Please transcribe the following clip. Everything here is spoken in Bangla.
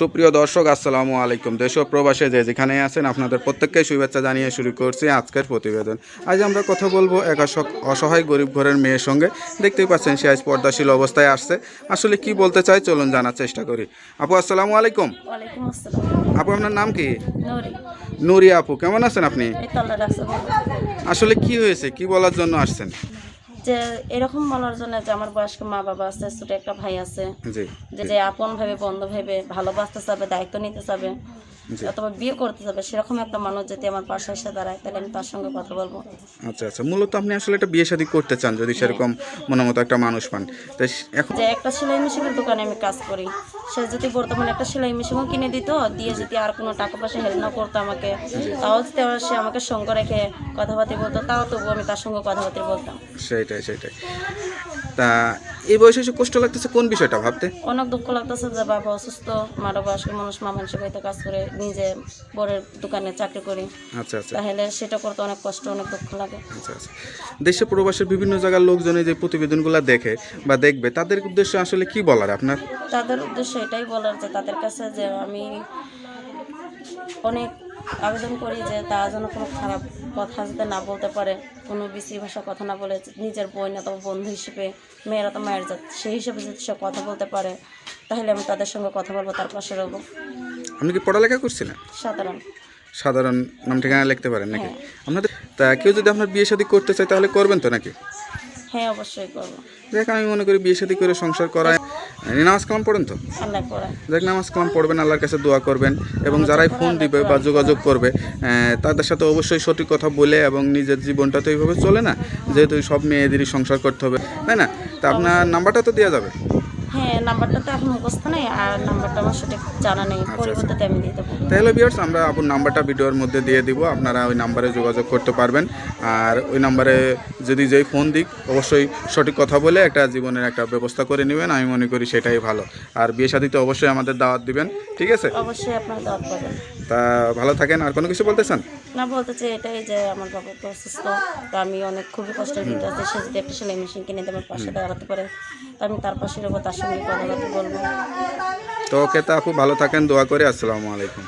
সুপ্রিয় দর্শক আসসালামু আলাইকুম। দেশ ও প্রবাসে যে যেখানে আছেন আপনাদের প্রত্যেককে শুভেচ্ছা জানিয়ে শুরু করছি আজকের প্রতিবেদন। আজ আমরা কথা বলব এক অসহায় গরিব ঘরের মেয়ের সঙ্গে। দেখতেই পাচ্ছেন সে আজ পর্দাশীল অবস্থায় আসছে। আসলে কি বলতে চাই চলুন জানার চেষ্টা করি। আপু আসসালামু আলাইকুম। আপু আপনার নাম কি? নরি। আপু কেমন আছেন আপনি? আসলে কি হয়েছে কি বলার জন্য আসছেন? যে এরকম বলার জন্য যে আমার বয়স্ক মা বাবা আছে ছোট একটা ভাই আছে যে যে আপন ভাবে বন্ধু ভেবে ভালোবাসতে চাবে দায়িত্ব নিতে চাবে। অথবা বিয়ে করতে চাবে সেরকম একটা মানুষ যদি আমার পাশে এসে দাঁড়ায় তাহলে আমি তার সঙ্গে কথা বলব। আচ্ছা আচ্ছা। মূলত আপনি আসলে একটা বিয়ে শাদী করতে চান যদি সেরকম মনে মতো একটা মানুষ পান। এখন যে একটা সেলাই মেশিনের দোকানে আমি কাজ করি। সে যদি বর্তমানে একটা সেলাই মেশিনও কিনে দিত দিয়ে যদি আর কোনো টাকা পয়সা হেল্প না করতো আমাকে তাও যদি সে আমাকে সঙ্গে রেখে কথাবার্তা বলতো তাও তবু আমি তার সঙ্গে কথাবার্তা বলতাম। সেটাই সেটাই তা এই বয়সে এসে কষ্ট লাগতেছে কোন বিষয়টা ভাবতে? অনেক দুঃখ লাগতেছে যে বাবা অসুস্থ মারা বয়স্ক মানুষ মা মানুষের বাড়িতে কাজ করে নিজে বরের দোকানে চাকরি করি। আচ্ছা আচ্ছা। তাহলে সেটা করতে অনেক কষ্ট অনেক দুঃখ লাগে। আচ্ছা আচ্ছা। দেশে প্রবাসের বিভিন্ন জায়গার লোকজন এই যে প্রতিবেদনগুলো দেখে বা দেখবে তাদের উদ্দেশ্যে আসলে কি বলার আপনার? তাদের উদ্দেশ্য এটাই বলার যে তাদের কাছে যে আমি অনেক আবেদন করি যে তারা যেন কোনো খারাপ কথা যাতে না বলতে পারে কোনো বিশ্রী ভাষা কথা না বলে নিজের বোন অথবা বন্ধু হিসেবে মেয়েরা তো মায়ের জাত সেই হিসেবে যদি সে কথা বলতে পারে তাহলে আমি তাদের সঙ্গে কথা বলব তার পাশে রবো আপনি কি পড়ালেখা করছিলেন? সাধারণ। সাধারণ নাম ঠিকানা লিখতে পারেন নাকি? আপনাদের তা কেউ যদি আপনার বিয়ে শাদী করতে চায় তাহলে করবেন তো নাকি? হ্যাঁ অবশ্যই করব। দেখ আমি মনে করি বিয়ে শাদী করে সংসার করায় নামাজ কালাম পড়েন তো? দেখ নামাজ কালাম পড়বেন আল্লাহর কাছে দোয়া করবেন এবং যারাই ফোন দিবে বা যোগাযোগ করবে তাদের সাথে অবশ্যই সঠিক কথা বলে এবং নিজের জীবনটা তো এইভাবে চলে না? যেহেতু সব মেয়েদেরই সংসার করতে হবে তাই না? তা আপনার নাম্বারটা তো দেওয়া যাবে। হ্যাঁ নাম্বারটা তো এখন মুখস্থ নেই আর নাম্বারটা আমার সঠিক জানা নেই পরিবর্তে আমি দিয়ে দেবো। তাহলে বিয়ার্স আমরা আপনার নাম্বারটা ভিডিওর মধ্যে দিয়ে দিব আপনারা ওই নাম্বারে যোগাযোগ করতে পারবেন। আর ওই নাম্বারে যদি যেই ফোন দিক অবশ্যই সঠিক কথা বলে একটা জীবনের একটা ব্যবস্থা করে নেবেন আমি মনে করি সেটাই ভালো। আর বিয়ে শাদিতে অবশ্যই আমাদের দাওয়াত দিবেন ঠিক আছে? অবশ্যই আপনার দাওয়াত পাবেন। তা ভালো থাকেন আর কোনো কিছু বলতে চান? না বলতে চাই এটাই যে আমার বাবা তো অসুস্থ তো আমি অনেক খুবই কষ্টের ভিতরে আছি। সে যদি একটা সেলাই মেশিন কিনে দিয়ে আমার পাশে দাঁড়াতে পারে তো আমি তার পাশে রবো তার তো ওকে তা আপু ভালো থাকেন দোয়া করে আসসালামু আলাইকুম।